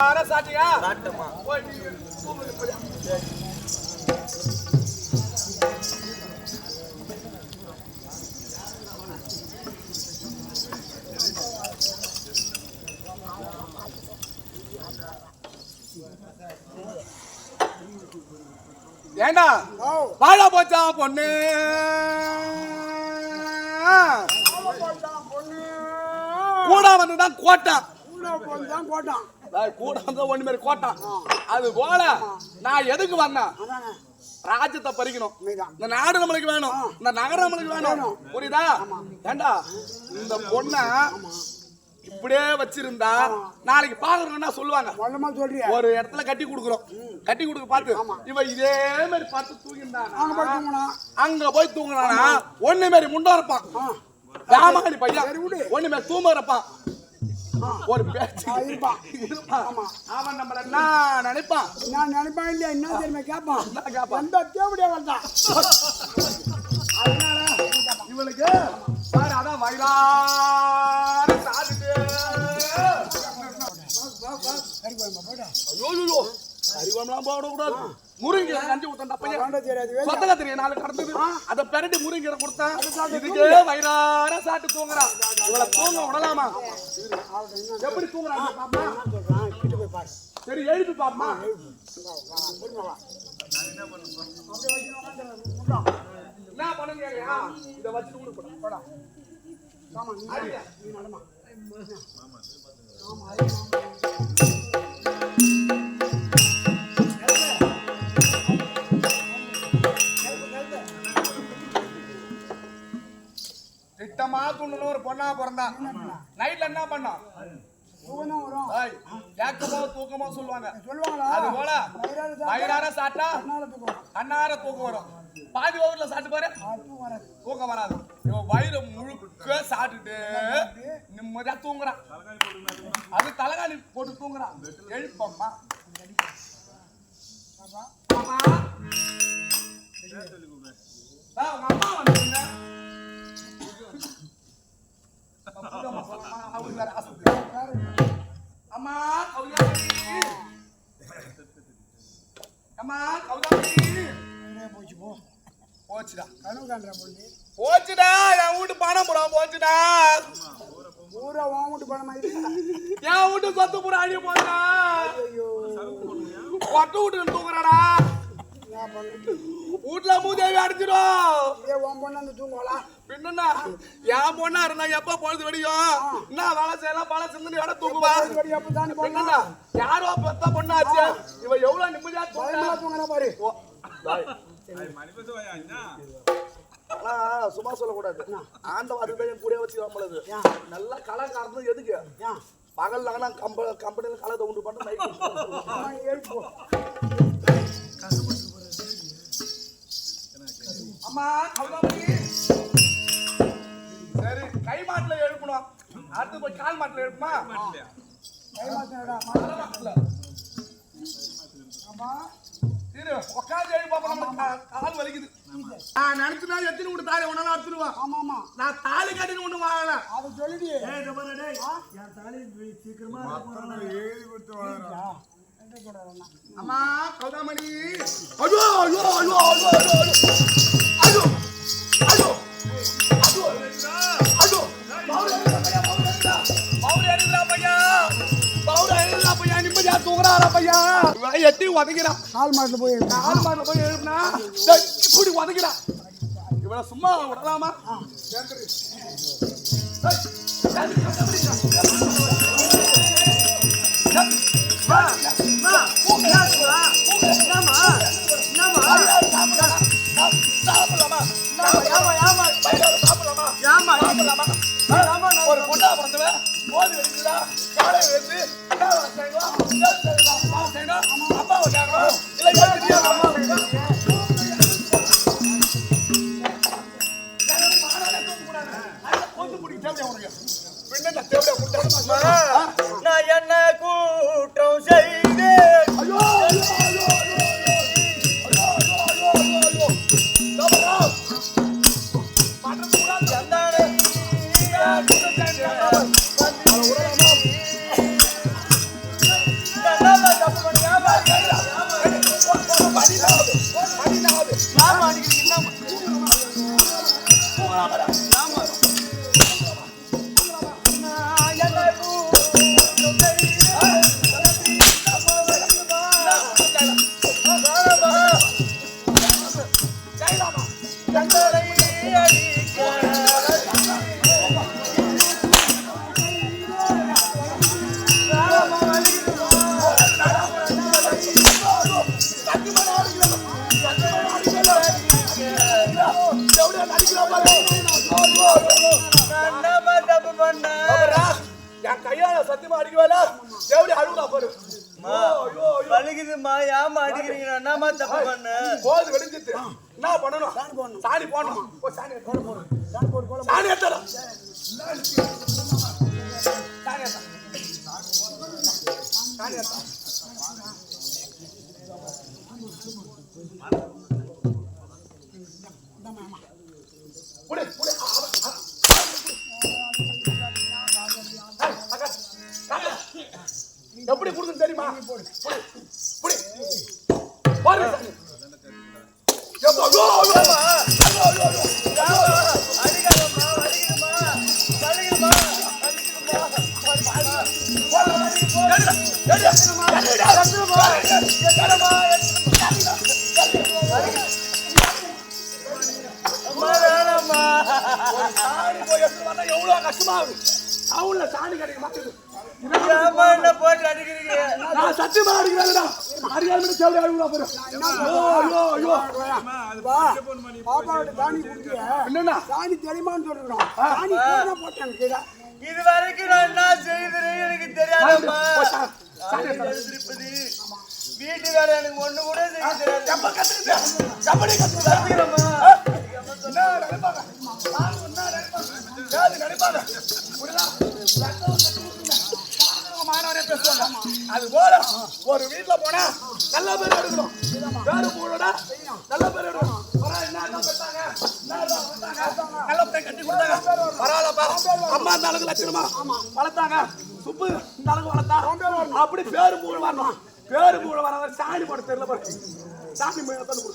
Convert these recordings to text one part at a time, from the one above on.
சாட்டியா சாட்டமா. ஏண்டா? வாழ போச்சா பொண்ணு? கூட வந்துதான் கோட்டான் போட்டான் நான் கூட வந்த ஒண்ணு மாதிரி கோட்டான் அது போல நான் எதுக்கு வந்தேன்? ராஜ்யத்தை பறிக்கணும். இந்த நாடு நம்மளுக்கு வேணும். இந்த நகரம் நம்மளுக்கு வேணும். புரியுதா? ஏண்டா? இந்த பொண்ண இப்படியே வச்சிருந்தா நாளைக்கு பாக்குறோம்னா சொல்லுவாங்க. ஒரு இடத்துல கட்டி கொடுக்குறோம். கட்டி கொடுக்க பார்த்து. இவ இதே மாதிரி பார்த்து தூங்கிருந்தானா அங்க போய் தூங்குறானா ஒண்ணு மாதிரி முண்டா இருப்பான் பையன். ஒண்ணு மாதிரி தூங்க இருப்பான் ஒரு அவன் நம்மள என்ன நினைப்பான். நான் நினைப்பேன் இல்லையா? என்ன தெரியுமா? கேட்பான் கேட்பான்? எந்த தேவடியா வந்தான் அதனால இவளுக்கு பாரு அதான் வயலார சாதிட்டு. ஐயோ ஐயோ அறிவம்லாம் போடக்கூடாது. முருங்கீரை கஞ்சி கொடுத்தேன் அப்பையே சொத்தல தெரியும்? நாலு கடந்தது அதை பெரட்டி முருங்கீரை கொடுத்தேன் இதுக்கே வயிறார சாட்டு தூங்குறான் இவளை தூங்க விடலாமா? எப்படி தூங்குறான் பாப்பா சரி எழுப்பி பாப்பா. என்ன பண்ணுங்க இதை வச்சு கொடுப்பேன் போடா ஆமா ஆமா ஆமா. துண்ணு ஒரு பொண்ணா பிறந்தான் நைட்ல என்ன பண்ணோம் தூக்கம் வரும். ஏக்கமோ தூக்கமோ சொல்லுவாங்க. சொல்லுவாங்களா? அது போல? வயிறார சாப்பிட்டா கண்ணால தூக்கம் வரும். பாதி ஓவர்ல சாப்பிட்டு பாரு. தூக்கம் வராது. இவன் வயிறு முழுக்க சாப்பிட்டுட்டு நிம்மதியா தூங்குறான் அது தலகாணி போட்டு தூங்குறான் எழுப்பம்மா. அம்மா. அம்மா வந்தாங்க. அம்மா அம்மா போச்சு போ போச்சுடா கனவு காண்ற பொண்ணு போச்சுடா என் வீட்டு பணம் புறா போச்சுடா பூரா உன் வீட்டு பணம் என் வீட்டு சொத்து புறா அழிய போச்சுடா ஐயோ. பட்டு வீட்டுல மூதேவி அடிச்சிடும் உன் பொண்ணு அந்த தூங்குவாளா? பின்னா என் பொண்ணா இருந்தா எப்ப பொழுது வெடியும்? என்ன வேலை செய்யலாம் பல சிந்தனை வேலை தூங்குவா? பின்னா யாரோ பெத்த பொண்ணாச்சு. இவ எவ்வளவு நிம்மதியா தூங்குறா? பாரு. ஆனா, சும்மா சொல்லக்கூடாது. ஆண்டவ அதுதான் என் கூட வச்சு நம்மளது நல்லா காரணம் எதுக்கு ஏன் பகல்ல ஆனா கம்ப கம்பெனில களை உண்டு பண்ண நைட் அம்மா சரி கை மாட்டுல எழுப்பணும். அடுத்து போய் கால் மாட்டுல எழுப்புமா கை ஆமா சரி உட்காந்து எழுப்பி பார்ப்போம் கால் வலிக்குது. நான் நினைச்சுனா எத்தனை கொண்டு தாலி ஒன்னாலும் அடிச்சிருவான் ஆமா ஆமா நான் தாலி கட்டினு ஒண்ணு வாங்கல. அதை சொல்லிடு. தாலி அம்மா கௌதாமணி ஐயோ ஐயோ ஐயோ ஐயோ ஐயோ. எட்டி உதகிறான் கால் மாட்டில் போய் கால் மாட்டில் போய் எழுப்புனா இப்படி உதகிறான் இவளை சும்மா விடலாமா பண்ணலாமா ஒரு பொண்ணா பிறந்தவன். போது வெடிச்சுடா காலை வெடிச்சு நான் பண்ணேன்? என் கையால சத்தியமா அடிக்கவேல எப்படி அழுகுறா பாரு. அம்மா, வலிக்குதும்மா, ஏம்மா அடிக்கிறீங்க? நான் என்னம்மா தப்பு பண்ணேன்? போது வெடிஞ்சிட்டு என்ன பண்ணணும்? சாணி போடணும். சாணி போடணும்? சாணி எடுத்து போடு. சாணி எடுத்துடா. சாணி எடுத்தா சாணி புடி எவ்வளவு கஷ்டமா இருக்கு. டவுன்ல சாணி கிடைக்க மாட்டேங்குது. நான் சத்தியமா அடிக்கிறேன்டா. அறியாம மட்டும் தேவடி அழுகுறா பாரு. ஐயோ, ஐயோ, பாப்பாவோட சாணி குடிச்சிய என்னண்ணா? சாணி தெரியுமான்னு சாணி கூட போட்டாங்க கீழே இது வரைக்கும் நான் என்ன செய்தேன்னு எனக்கு தெரியாதம்மா போய் வீட்டு வேலை எனக்கு ஒண்ணு கூட எப்ப கத்துக்கிட்ட? சாதாரண மாணவரே பேசுவாங்க. அது போல ஒரு வீட்டுல போனா நல்ல பேர் எடுக்கணும். வேறு ஊரோட நல்ல பேர் எடுக்கணும்? நல்ல பையன் கட்டி கொடுத்தாங்க. பரவாயில்லப்பா. அம்மா இந்த அளவுக்கு லட்சணமா. வளர்த்தாங்க. சுப்பு இந்த அளவுக்கு வளர்த்தா. அப்படி பேரு மூணு வரணும் பேரு மூணு வர சாணி போட தெரியல பாரு. சாமி கொடு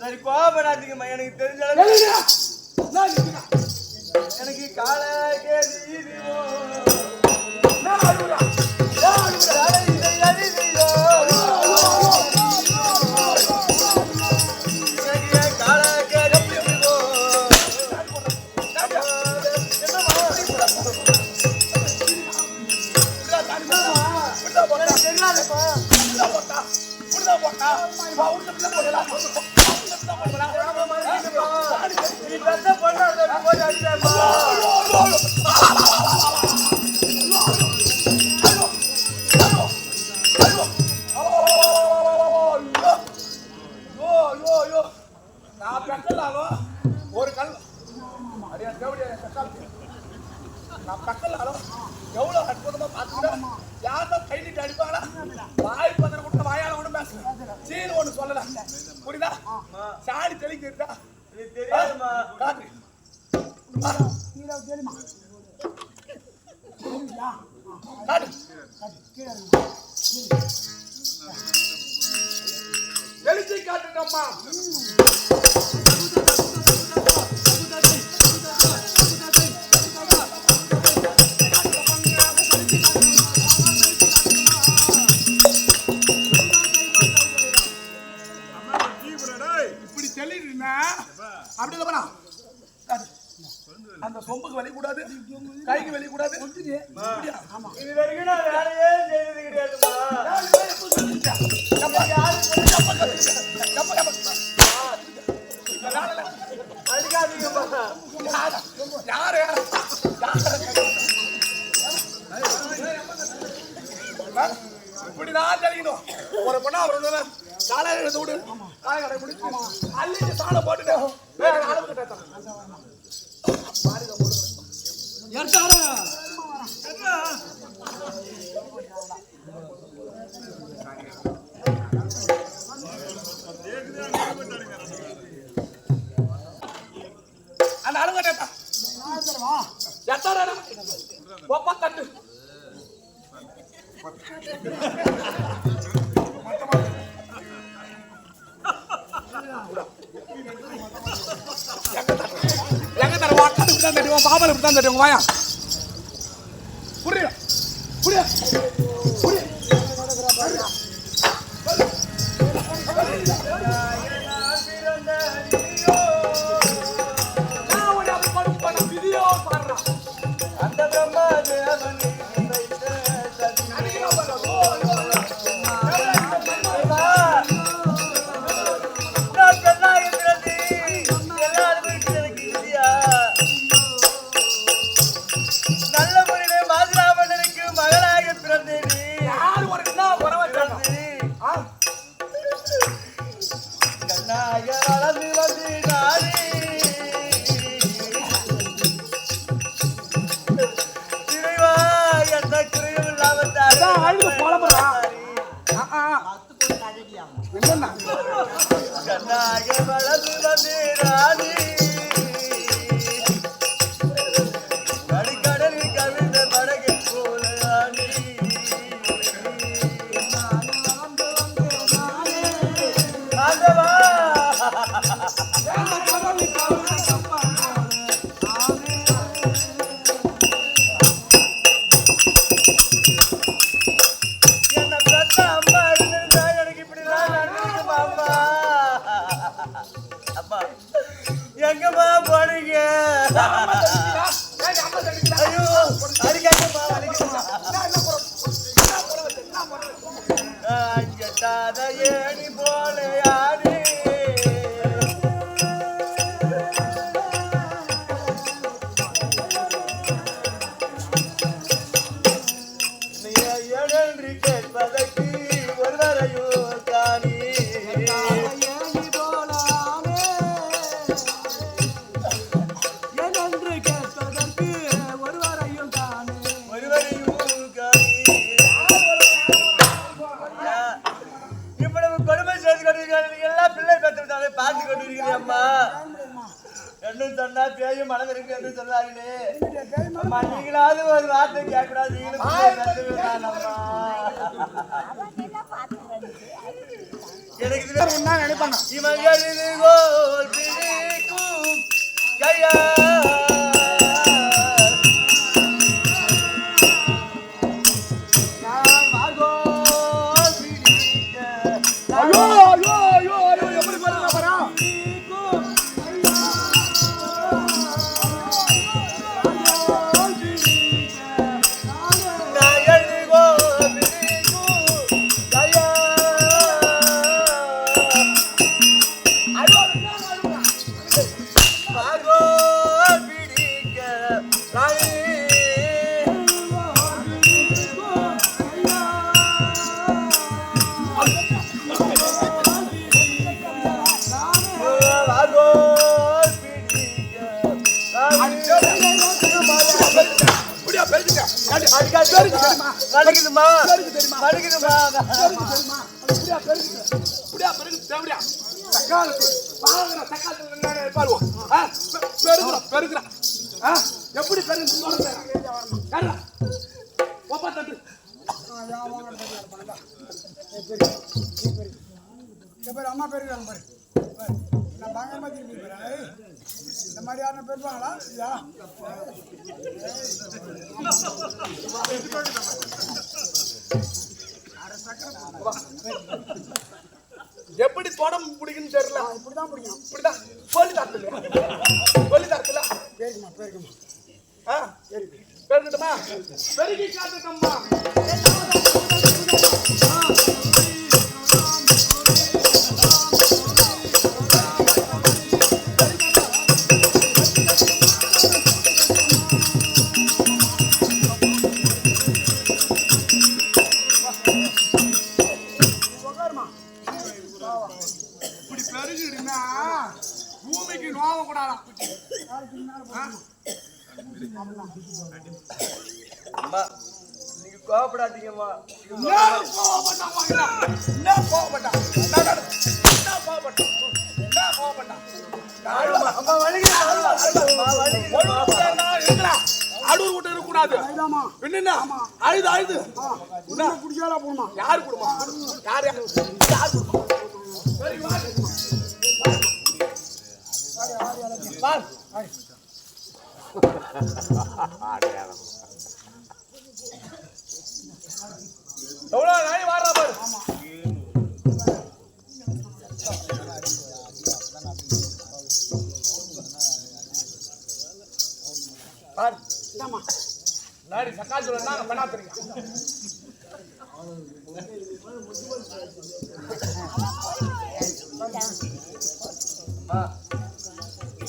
சரி கோபப்படாதீங்கம்மா எனக்கு தெரிஞ்ச. எனக்கு கால கேதி போட்டா. இப்படிதான் தெரியணும் ஒரு பொண்ணா அவர் சாலை விடு. காய் கடை முடிச்சு அள்ளிட்டு சாலை போட்டுட்டு வேற அளவுக்கு பேசணும் அந்த அளவு கேட்டா? எத்தனை ஒப்ப தட்டு பாபல் இப்படி தான் தட்டுவோம் பாபல் இப்படி தான் தட்டுவோங்க வாயா என்னன்னா கண்ணாக வளர்ந்து வந்தேன். எனக்கு இது பேர் ஒன்னா நினைப்பாங்க? இவன் எழுது கோத்திருக்கும் கையா. அப்படியா பெருகு அப்படியா பெருகு தேவையா தக்காளத்து பாருங்க தக்காளத்து பாருவோம் பெருகுறா பெருகுறா. எப்படி பெருகு ஒப்பா தட்டு. அம்மா பெருகிறாங்க பாரு. நான் பயங்கரமா திரும்பி போறேன். இந்த மாதிரி யாரும் பெருப்பாங்களா? யா எப்படி தொடம் பிடிக்குன்னு தெரியல. இப்படிதான் பிடிக்கும். இப்படிதான். சொல்லி தரத்துல சொல்லி தரத்துல பேருக்குமா பேருக்குமா ஆ? பேருக்குமா பெருகி காத்துக்கம்மா இப்படி பெருகிடுனா பூமிக்கு நோவ கூடாதான் நீங்க கோவப்படாதீங்கம்மா கோவப்பட்டான் கோவப்பட்டான் அடூர் விட்டு இருக்கக்கூடாது என்னென்ன அழுது அழுது குடிச்சாலா போடுமா யாரு குடும்பம் யார் யார் குடும்பம்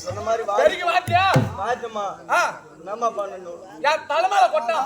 சொன்ன மாதிரி வாத்தியா வாத்தியம்மா என்னம்மா பண்ணணும்? யார் தலைமையில கொட்டா.